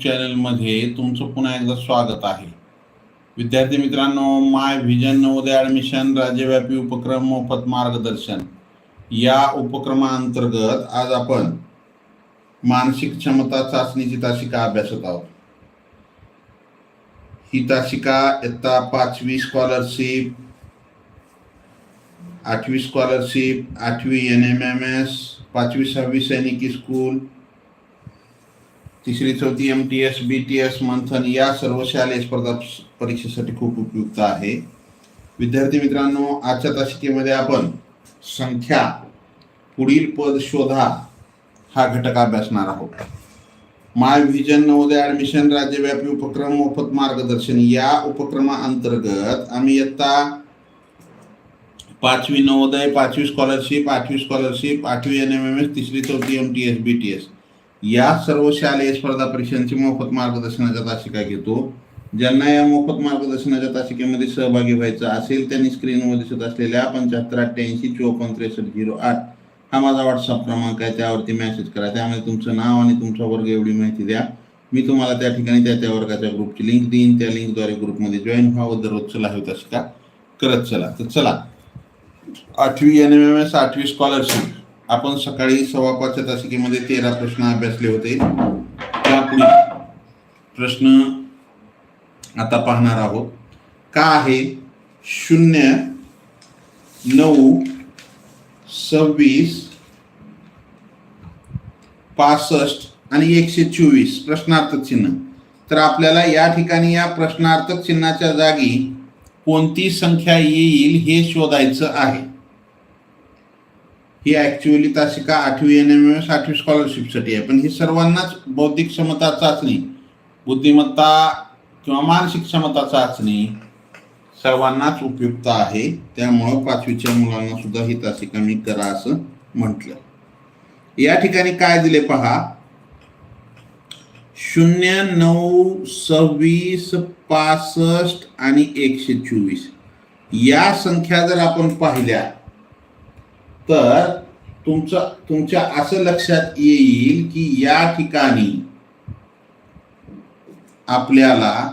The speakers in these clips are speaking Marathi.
चॅनलमध्ये तुमचं पुन्हा एकदा स्वागत आहे. विद्यार्थी मित्रांनो माय व्हिजन नवोदय ॲडमिशन राज्यव्यापी उपक्रम मोफत मार्गदर्शन. या उपक्रमाअंतर्गत आज आपण मानसिक क्षमता चाचणीची तासिका अभ्यासत आहोत. ही तासिका इयत्ता पाचवी स्कॉलरशिप आठवी स्कॉलरशिप आठवी एन एम एम एस पाचवी सहावी सैनिकी स्कूल तिसरी चौथी M T S B T S Manthan या सर्व शालेय स्पर्धा परीक्षेसाठी खूप उपयुक्त आहे. विद्यार्थी मित्रांनो आजच्या तासिकेमध्ये आपण संख्या पुढील पद शोधा हा घटक अभ्यासणार आहोत. माय व्हिजन नवोदय ॲडमिशन राज्यव्यापी उपक्रम मोफत मार्गदर्शन. या उपक्रमाअंतर्गत आम्ही इयत्ता पाचवी नवोदय पाचवी स्कॉलरशिप आठवी स्कॉलरशिप आठवी एन एम एम एस तिसरी चौथी M T S B T S या सर्व शालेय स्पर्धा परीक्षांची मोफत मार्गदर्शनाच्या तासिका घेतो. ज्यांना या मोफत मार्गदर्शनाच्या तासिकेमध्ये सहभागी व्हायचं असेल त्यांनी स्क्रीनवर दिसत असलेल्या पंच्याहत्तर अठ्ठ्याऐंशी चोपन्न त्रेसष्ट झिरो आठ हा माझा व्हॉट्सअप क्रमांक आहे. त्यावरती मेसेज करा. त्यामध्ये तुमचं नाव आणि तुमचा वर्ग एवढी माहिती द्या. मी तुम्हाला त्या ठिकाणी त्या त्या वर्गाच्या ग्रुपची लिंक देईन. त्या लिंकद्वारे ग्रुपमध्ये जॉईन व्हावं. दररोज चला हवी का करत चला. तर चला. आठवी एन एम एम एस आठवी स्कॉलरशिप आपण सकाळी सव्वा पाचच्या तासिकेमध्ये तेरा प्रश्न अभ्यासले होते. त्यापुढे प्रश्न आता पाहणार आहोत. का आहे शून्य नऊ सव्वीस पासष्ट आणि एकशे चोवीस प्रश्नार्थक चिन्ह? तर आपल्याला या ठिकाणी या प्रश्नार्थक चिन्हाच्या जागी कोणती संख्या येईल हे शोधायचं आहे. ही ऍक्च्युअली तासिका आठवी एन एम एम एस आठवी स्कॉलरशिपसाठी आहे. पण ही सर्वांनाच बौद्धिक क्षमता चाचणी बुद्धिमत्ता किंवा मानसिक क्षमता चाचणी सर्वांनाच उपयुक्त आहे. त्यामुळं पाचवीच्या मुलांना सुद्धा ही तासिका मी करा असं म्हटलं. या ठिकाणी काय दिले पहा? शून्य नऊ सव्वीस पासष्ट आणि एकशे चोवीस. या संख्या जर आपण पाहिल्या तर तुमचं तुमच्या असं लक्षात येईल की या ठिकाणी आपल्याला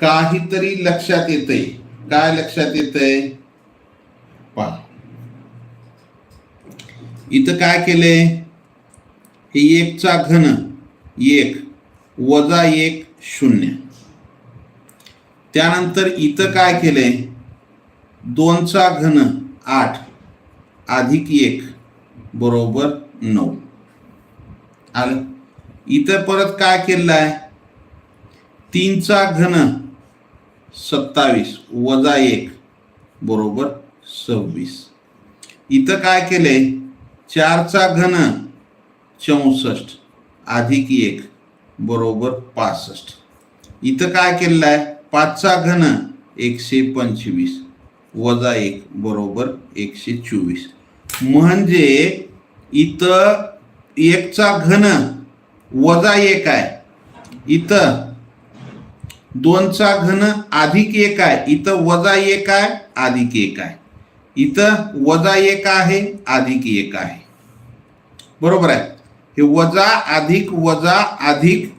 काहीतरी लक्षात येतंय. काय लक्षात येतंय? पहा. इथं काय केलंय? हे एकचा घन एक वजा एक शून्य. त्यानंतर इथं काय केलंय? दोनचा घन आठ. अधिक एक बरोबर नऊ. आलं? इथं परत काय केलेलं आहे तीनचा घन सत्तावीस वजा एक बरोबर सव्वीस. इथं काय केलंय? चारचा घन चौसष्ट अधिक एक बरोबर पासष्ट. इथं काय केलेलं आहे पाचचा घन एकशे पंचवीस वजा एक बरोबर एकशे चोवीस. म्हणजे इथं एकचा घन वजा एक आहे. इथं दोनचा घन अधिक एक आहे. इथं वजा एक आहे अधिक एक आहे. इथं वजा एक आहे अधिक एक आहे. बरोबर आहे? हे वजा अधिक वजा अधिक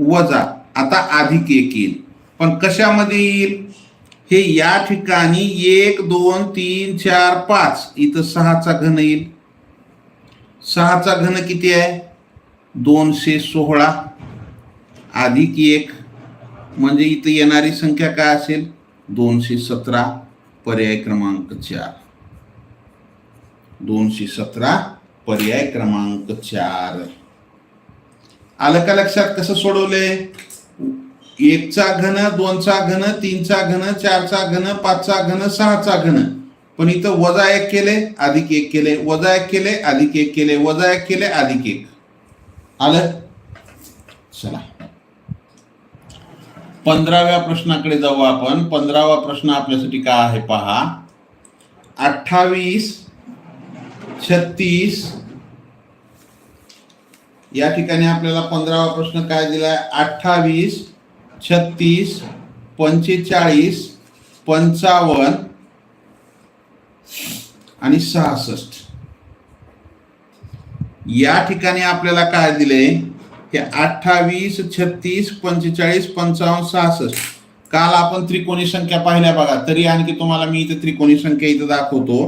वजा. आता अधिक एक येईल. पण कशामध्ये येईल? हे या ठिकाणी एक दोन तीन चार पाच. इथं सहाचा घन येईल. सहाचा घन किती आहे? दोनशे सोहळा अधिक एक. म्हणजे इथं येणारी संख्या काय असेल? दोनशे सतरा. पर्याय क्रमांक चार. दोनशे सतरा. पर्याय क्रमांक चार. आलं का लक्षात? कसं सोडवलंय? एकचा घन दोनचा घन तीनचा घन चारचा घन पाचचा घन सहाचा घन. पण इथं वजा एक केले अधिक एक केले वजा एक केले अधिक एक केले वजा एक केले अधिक एक. आलं? चला. पंधराव्या प्रश्नाकडे जाऊ आपण. पंधरावा प्रश्न आपल्यासाठी काय आहे पहा. अठ्ठावीस छत्तीस. या ठिकाणी आपल्याला पंधरावा प्रश्न काय दिलाय? अठ्ठावीस छत्तीस पंचेचाळीस पंचावन्न आणि सहासष्ट. या ठिकाणी आपल्याला काय दिले हे अठ्ठावीस छत्तीस पंचेचाळीस पंचावन्न सहासष्ट. काल आपण त्रिकोणी संख्या पाहिल्या बघा. तरी आणखी तुम्हाला मी इथे त्रिकोणी संख्या इथं दाखवतो.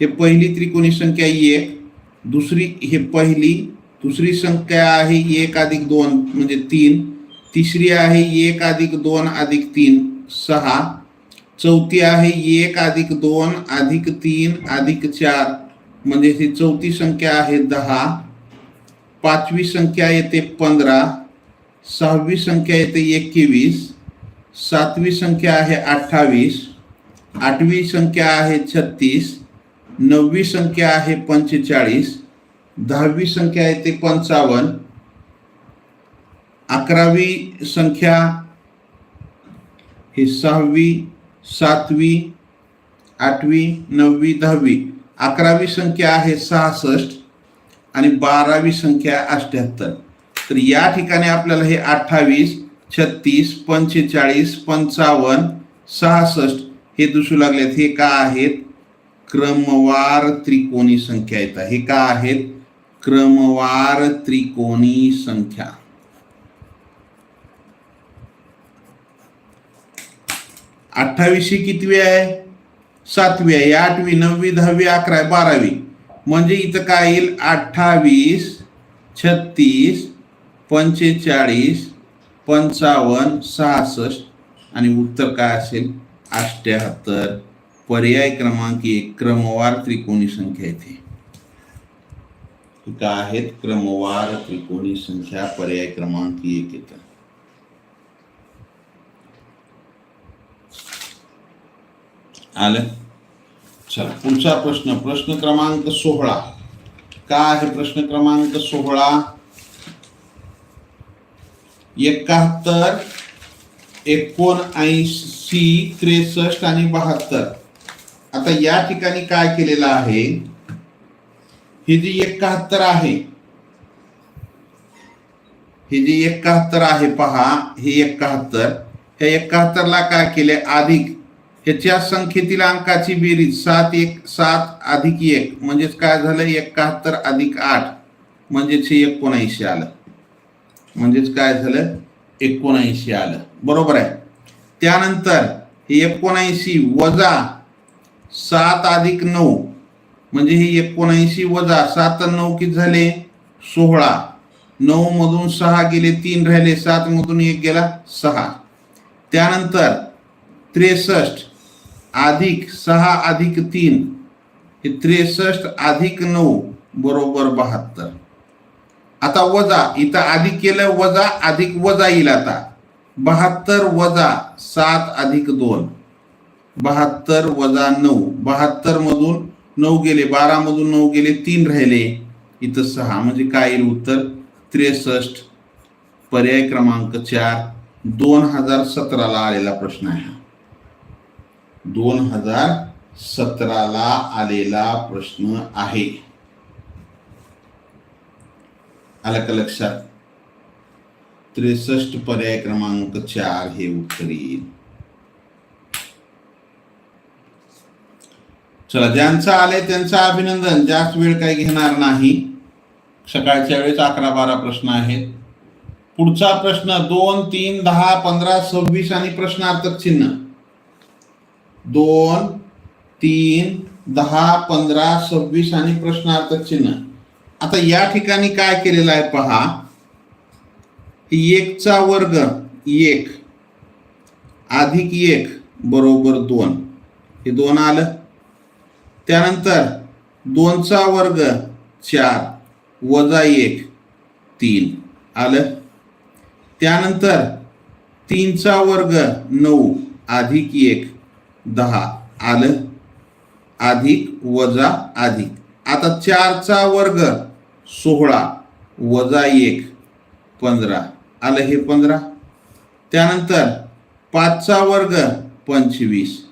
हे पहिली त्रिकोणी संख्या एक दुसरी हे पहिली दुसरी संख्या आहे एक अधिक दोन म्हणजे तीन. तिसरी आहे एक अधिक दोन अधिक तीन सहा. चौथी आहे एक अधिक दोन अधिक तीन अधिक चार. म्हणजे ही चौथी संख्या आहे दहा. पाचवी संख्या येते पंधरा. सहावी संख्या येते एकवीस. सातवी संख्या आहे अठ्ठावीस. आठवी संख्या आहे छत्तीस. नववी संख्या आहे पंचेचाळीस. दहावी संख्या येते पंचावन्न. अकरावी संख्या ही सहावी सातवी आठवी नववी दहावी. अकरावी संख्या आहे सहासष्ट आणि बारावी संख्या अठ्ठ्याहत्तर तर या ठिकाणी आपल्याला हे अठ्ठावीस छत्तीस पंचेचाळीस पंचावन्न सहासष्ट हे दिसू लागलेत. हे का आहेत? क्रमवार त्रिकोणी संख्या येतात. हे का आहेत? क्रमवार त्रिकोणी संख्या. अठ्ठावीसशे कितवी आहे? सातवी आहे. आठवी नववी दहावी अकरा बारावी. म्हणजे इथं काय येईल? अठ्ठावीस छत्तीस पंचेचाळीस पंचावन्न सहासष्ट. आणि उत्तर काय असेल? अष्ट्याहत्तर पर्याय क्रमांक एक क्रमवार त्रिकोणी संख्या येते काय आहेत क्रमवार त्रिकोणी संख्या पर्याय क्रमांक एक येतात आलं? चला पुढचा प्रश्न प्रश्न क्रमांक सोहळा. काय आहे प्रश्न क्रमांक सोहळा? एकाहत्तर एकोणऐंशी त्रेसष्ट आणि बहात्तर. आता या ठिकाणी काय केलेलं आहे? हे जे एकाहत्तर आहे हे जे एकाहत्तर आहे पहा हे एकाहत्तर. ह्या एकाहत्तरला काय केले अधिक ह्याच्या संख्येतील अंकाची बेरीज सात एक सात अधिक एक म्हणजेच काय झालं? एकाहत्तर अधिक आठ म्हणजेच हे एकोणऐंशी आलं. म्हणजेच काय झालं? एकोणऐंशी आलं. बरोबर आहे? त्यानंतर हे एकोणऐंशी वजा सात अधिक नऊ म्हणजे हे एकोणऐंशी वजा सात नऊ किती झाले? सोळा. नऊ मधून सहा गेले तीन राहिले सात मधून एक गेला सहा. त्यानंतर त्रेसष्ट अधिक सहा अधिक तीन. हे त्रेसष्ट अधिक नऊ बरोबर बहात्तर. आता वजा इथं अधिक केलं वजा अधिक वजा येईल आता. बहात्तर वजा सात अधिक दोन. बहात्तर वजा नऊ. बहात्तर मधून नऊ गेले बारा मधून नऊ गेले तीन राहिले. इथं सहा म्हणजे काय येईल उत्तर? त्रेसष्ट. पर्याय क्रमांक चार. दोन हजार सतराला आलेला प्रश्न आहे दोन हजार सतराला आलेला प्रश्न आहे. आलं का लक्षात? त्रेसष्ट पर्याय क्रमांक चार हे उत्तर येईल. चला ज्यांचं आले त्यांचं अभिनंदन. जास्त वेळ काही घेणार नाही. सकाळच्या वेळेस अकरा बारा प्रश्न आहेत. पुढचा प्रश्न दोन तीन दहा पंधरा सव्वीस आणि प्रश्नार्थक चिन्ह. दोन तीन दहा पंधरा सव्वीस आणि प्रश्नार्थ चिन्ह. आता या ठिकाणी काय केलेलं आहे पहा. एकचा वर्ग एक अधिक एक बरोबर दोन. हे दोन आलं. त्यानंतर दोनचा वर्ग चार वजा एक तीन आलं. त्यानंतर तीनचा वर्ग नऊ अधिक एक दहा. आलं? अधिक वजा अधिक. आता चारचा वर्ग सोहळा वजा एक पंधरा. आलं हे पंधरा? त्यानंतर पाचचा वर्ग पंचवीस.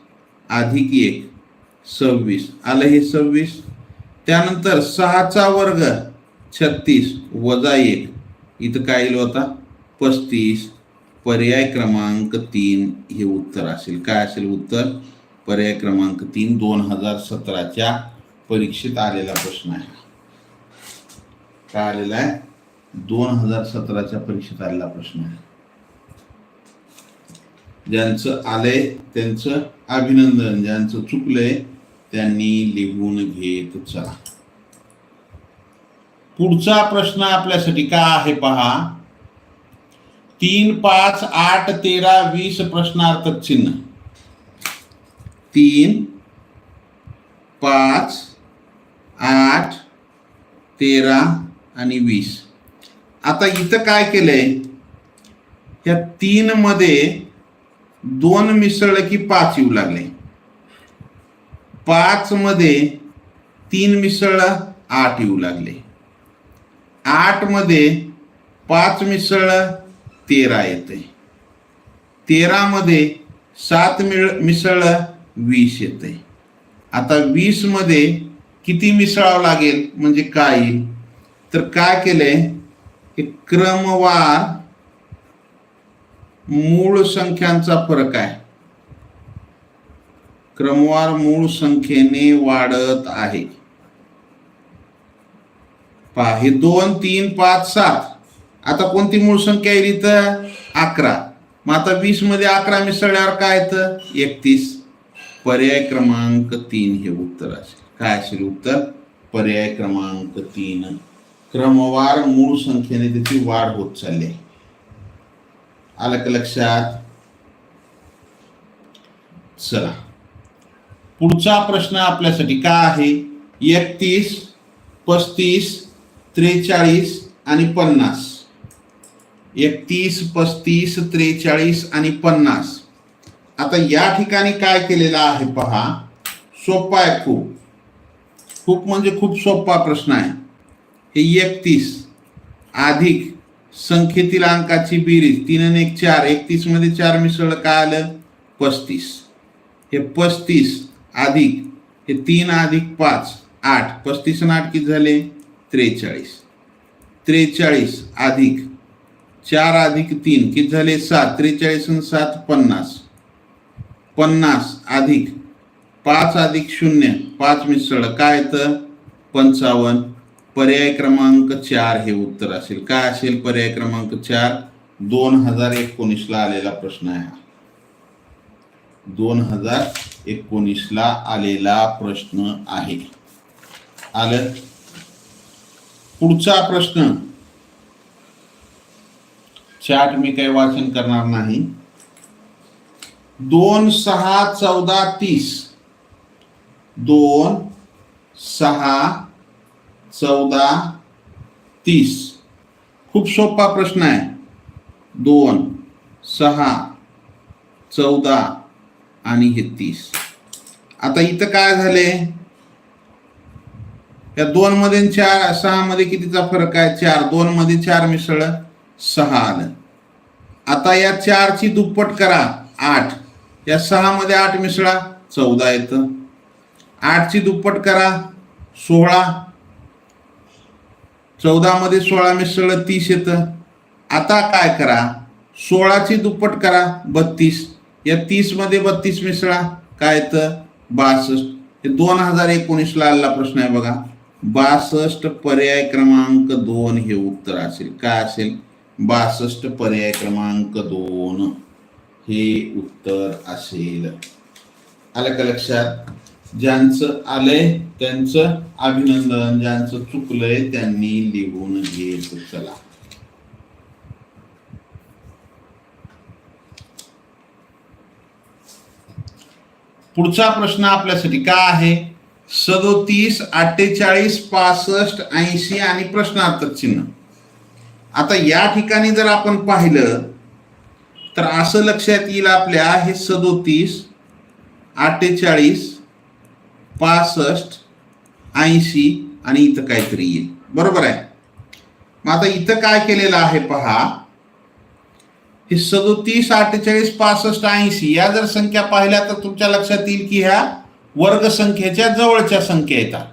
अधिक एक सव्वीस. आलं हे सव्वीस? त्यानंतर सहाचा वर्ग छत्तीस वजा एक. इथं काय येईल होता? पस्तीस. पर्याय क्रमांक तीन हे उत्तर असेल. काय असेल उत्तर? पर्याय क्रमांक तीन दोन हजार सतराच्या परीक्षेत आलेला प्रश्न आहे. काय आलेला आहे? दोन हजार सतराच्या परीक्षेत आलेला प्रश्न आहे. ज्यांचं आलंय त्यांचं अभिनंदन ज्यांचं चुकलंय त्यांनी लिहून घेत चला. पुढचा प्रश्न आपल्यासाठी काय आहे पहा? तीन पाच आठ तेरा वीस प्रश्नार्थक चिन्ह. तीन पाच आठ तेरा आणि वीस. आता इथं काय केलंय? ह्या तीन मध्ये दोन मिसळलं की पाच येऊ लागले. पाच मध्ये तीन मिसळलं आठ येऊ लागले. आठमध्ये पाच मिसळलं तेरा येते. तेरा मध्ये सात मिळ मिसळ वीस येते. आता वीसमध्ये किती मिसळावं लागेल? म्हणजे काय येईल? तर काय केलंय हे क्रमवार मूळ संख्यांचा फरक आहे. क्रमवार मूळ संख्येने वाढत आहे. पहा हे दोन तीन पाच सात. आता कोणती मूळ संख्या येईल इथं? अकरा. मग आता वीसमध्ये अकरा मिसळल्यावर काय येतं? एकतीस. पर्याय क्रमांक तीन हे उत्तर असेल. काय असेल उत्तर? पर्याय क्रमांक तीन. क्रमवार मूळ संख्येने त्याची वाढ होत चालली आहे. आलं का लक्षात? चला. पुढचा प्रश्न आपल्यासाठी काय आहे? एकतीस पस्तीस त्रेचाळीस आणि पन्नास. एकतीस पस्तीस त्रेचाळीस आणि पन्नास. आता या ठिकाणी काय केलेलं आहे पहा. सोपा आहे खूप. खूप म्हणजे खूप सोपा प्रश्न आहे. हे एकतीस. अधिक संख्येतील अंकाची बेरीज. तीन आणि एक चार. एकतीसमध्ये चार मिसळलं काय आलं? पस्तीस. हे पस्तीस अधिक हे तीन अधिक पाच आठ. पस्तीस आणि आठ किती झाले? त्रेचाळीस. त्रेचाळीस अधिक चार अधिक तीन किती झाले? सात. त्रेचाळीस आणि सात पन्नास. पन्नास अधिक पाच अधिक शून्य पाच मिसळ. काय येतं पंचावन्न. पर्याय क्रमांक चार हे उत्तर असेल. काय असेल पर्याय क्रमांक चार? दोन हजार एकोणीसला आलेला प्रश्न आहे हा. दोन हजार एकोणीसला आलेला प्रश्न आहे. आलं? पुढचा प्रश्न. चार्ट मी काही वाचन करणार नाही. दोन सहा चौदा तीस. दोन सहा चौदा तीस. खूप सोपा प्रश्न आहे. दोन सहा चौदा आणि हे तीस. आता इथं काय झाले या दोन मध्ये चार सहा मध्ये कितीचा फरक आहे? चार. दोन मध्ये चार मिसळ. सहा आलं. आता या चारची दुप्पट करा. आठ. या सहा मध्ये आठ मिसळा चौदा येतं. आठची दुप्पट करा सोळा. चौदा मध्ये सोळा मिसळलं तीस येतं. आता काय करा? सोळाची दुप्पट करा बत्तीस. या तीसमध्ये बत्तीस मिसळा काय येतं? बासष्ट. हे दोन हजार एकोणीसला आलेला प्रश्न आहे बघा. बासष्ट पर्याय क्रमांक दोन हे उत्तर असेल. काय असेल? बासष्ट पर्याय क्रमांक दोन. हे उत्तर असेल. आलं का लक्षात? ज्यांचं आलंय त्यांचं अभिनंदन ज्यांचं चुकलंय त्यांनी लिहून घेत चला. पुढचा प्रश्न आपल्यासाठी का आहे? सदोतीस अठ्ठेचाळीस पासष्ट ऐंशी आणि प्रश्नार्थक चिन्ह. आता या ठिकाणी जर आपण पाहिलं तर असं लक्षात येईल आपल्या हे सदोतीस अठ्ठेचाळीस पासष्ट ऐंशी आणि इथं काहीतरी येईल. बरोबर आहे? मग आता इथं काय केलेलं आहे पहा. हे सदोतीस अठ्ठेचाळीस पासष्ट ऐंशी या जर संख्या पाहिल्या तर तुमच्या लक्षात येईल की ह्या वर्गसंख्येच्या जवळच्या संख्या येतात.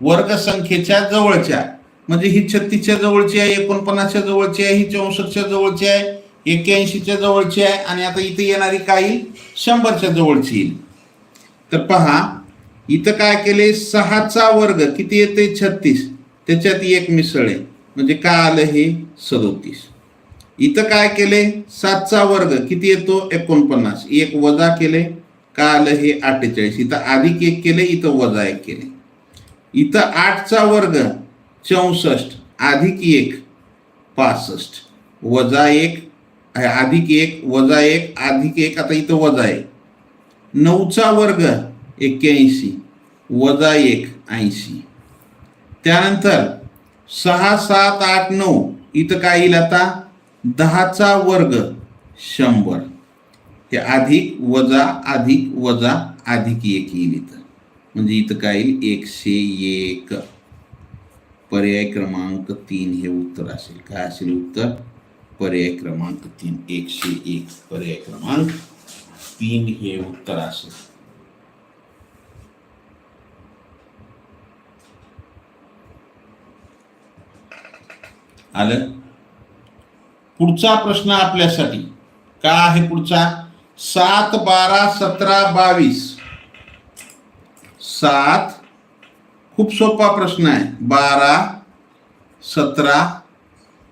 वर्गसंख्येच्या जवळच्या. म्हणजे ही छत्तीसच्या जवळची आहे एकोणपन्नासच्या जवळची आहे ही चौसष्टच्या जवळची आहे एक्क्याऐंशीच्या जवळची आहे आणि आता इथे येणारी काही शंभरच्या जवळची येईल. तर पहा इथं काय केले? सहाचा वर्ग. किती येते? छत्तीस. त्याच्यात एक मिसळ आहे. म्हणजे काय आलं हे? सदोतीस. इथं काय केले? सातचा वर्ग. किती येतो? एकोणपन्नास. एक वजा केले. काय आलं हे? अठ्ठेचाळीस. इथं अधिक एक केले इथं वजा एक केले. इथं आठचा वर्ग. चौसष्ट अधिक एक पासष्ट. वजा एक अधिक एक वजा एक अधिक एक आता इथं वजा आहे. नऊचा वर्ग एक्क्याऐंशी वजा एक ऐंशी. त्यानंतर सहा सात आठ नऊ इथं काय येईल आता? दहाचा वर्ग शंभर. हे अधिक वजा अधिक वजा अधिक एक येईल इथं. म्हणजे इथं काय येईल? एकशे एक. पर्याय क्रमांक तीन हे उत्तर असेल. काय असेल उत्तर? पर्याय क्रमांक तीन. एकशे एक पर्याय क्रमांक तीन हे उत्तर असेल. आलं? पुढचा प्रश्न आपल्यासाठी. काय आहे पुढचा? सात बारा सतरा बावीस. सात खूप सोपा प्रश्न आहे. बारा सतरा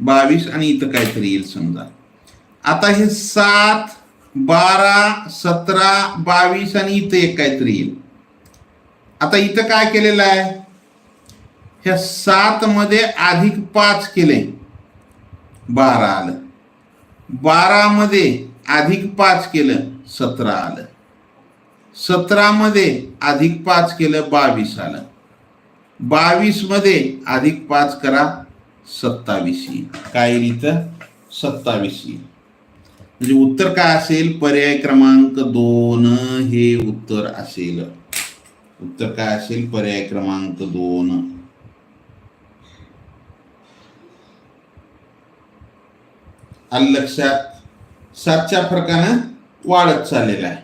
बावीस आणि इथं काहीतरी येईल समजा. आता हे सात बारा सतरा बावीस आणि इथं एक काहीतरी येईल. आता इथं काय केलेलं आहे? ह्या सात मध्ये अधिक पाच केले. बारा आलं. बारा मध्ये अधिक पाच केलं सतरा आलं. सतरामध्ये अधिक पाच केलं बावीस आलं. बावीसमध्ये अधिक पाच करा सत्तावीस येईल. काय येईल इथं? सत्तावीस येईल. म्हणजे उत्तर काय असेल? पर्याय क्रमांक दोन हे उत्तर असेल. उत्तर काय असेल? पर्याय क्रमांक दोन. आलं लक्षात? सातच्या फरकानं वाढत चाललेला आहे.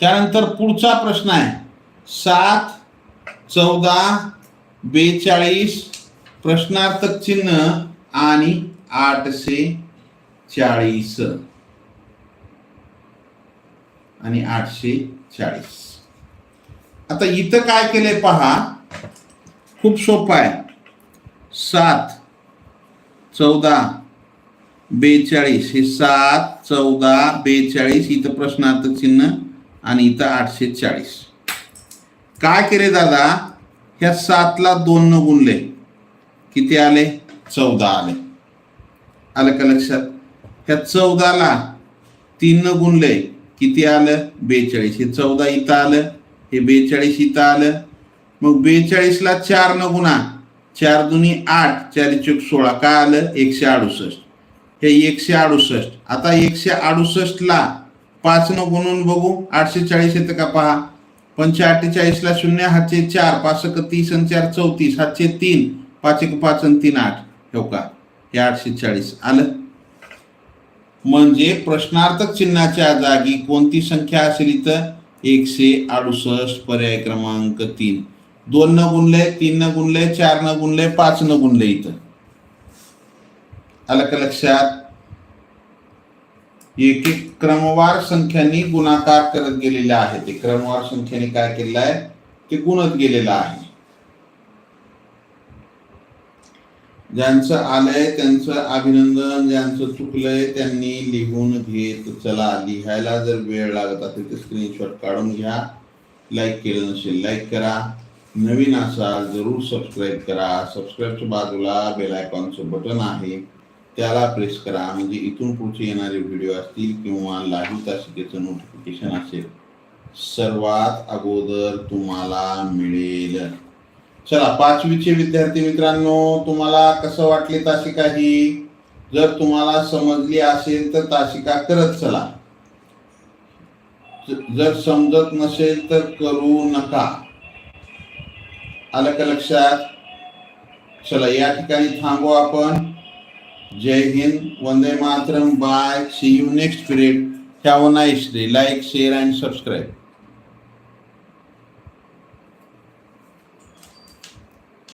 त्यानंतर पुढचा प्रश्न आहे. सात चौदा बेचाळीस प्रश्नार्थक चिन्ह आणि आठशे चाळीस. आणि आठशे चाळीस. आता इथं काय केलंय पहा. खूप सोपं आहे. सात चौदा बेचाळीस. हे सात चौदा बेचाळीस इथं प्रश्नार्थ चिन्ह आणि इथं आठशे चाळीस. काय केले दादा? ह्या सातला दोन न गुणले. किती आले? चौदा आले. आलं का लक्षात? ह्या चौदाला तीन न गुणले. किती आलं? बेचाळीस. हे चौदा इथं आलं. हे बेचाळीस इथं आलं. मग बेचाळीसला चार न गुणा. चार दुनी आठ. चार चौक सोळा. काय आलं? एकशे अडुसष्ट. हे एकशे अडुसष्ट. आता एकशे अडुसष्टला पाच न गुणून बघू. आठशे चाळीस येतं का पहा? पंचे अठ्ठेचाळीसला शून्य हातचे चार पाच एक तीस आणि चार चौतीस हातचे तीन पाच एक पाच आणि तीन आठ. हो का हे आठशे चाळीस आलं. म्हणजे प्रश्नार्थक चिन्हाच्या जागी कोणती संख्या असेल इथं? एकशे अडुसष्ट पर्याय क्रमांक तीन. दोन न गुणले तीन न गुणले चार न गुणले पाच न गुणले इथं. आलं का लक्षात? एक एक क्रमवार संख्यांनी गुणाकार करत गेलेले आहे ते क्रमवार संख्येने काय केलेलं आहे? ते गुणत गेलेलं आहे. ज्यांचं आलंय त्यांचं अभिनंदन ज्यांचं चुकलंय त्यांनी लिहून घेत चला. लिहायला जर वेळ लागत असेल तर स्क्रीनशॉट काढून घ्या. लाईक केलं नसेल लाईक करा. नवीन असाल जरूर सबस्क्राईब करा. सबस्क्राईबच्या बाजूला बेल आयकॉनचं बटन आहे. त्याला प्रेस करा. म्हणजे इथून पुढचे येणारे व्हिडिओ असतील किंवा लाईव्ह तासिकेचं नोटिफिकेशन असेल सर्वात अगोदर तुम्हाला मिळेल. चला पाचवीचे विद्यार्थी मित्रांनो तुम्हाला कसं वाटले तासिका ही? जर तुम्हाला समजली असेल तर तासिका करत चला. जर समजत नसेल तर करू नका. आलं का लक्षात? चला या ठिकाणी थांबू आपण. जय Hind Vande Mataram bye see you next period have a nice day like share and subscribe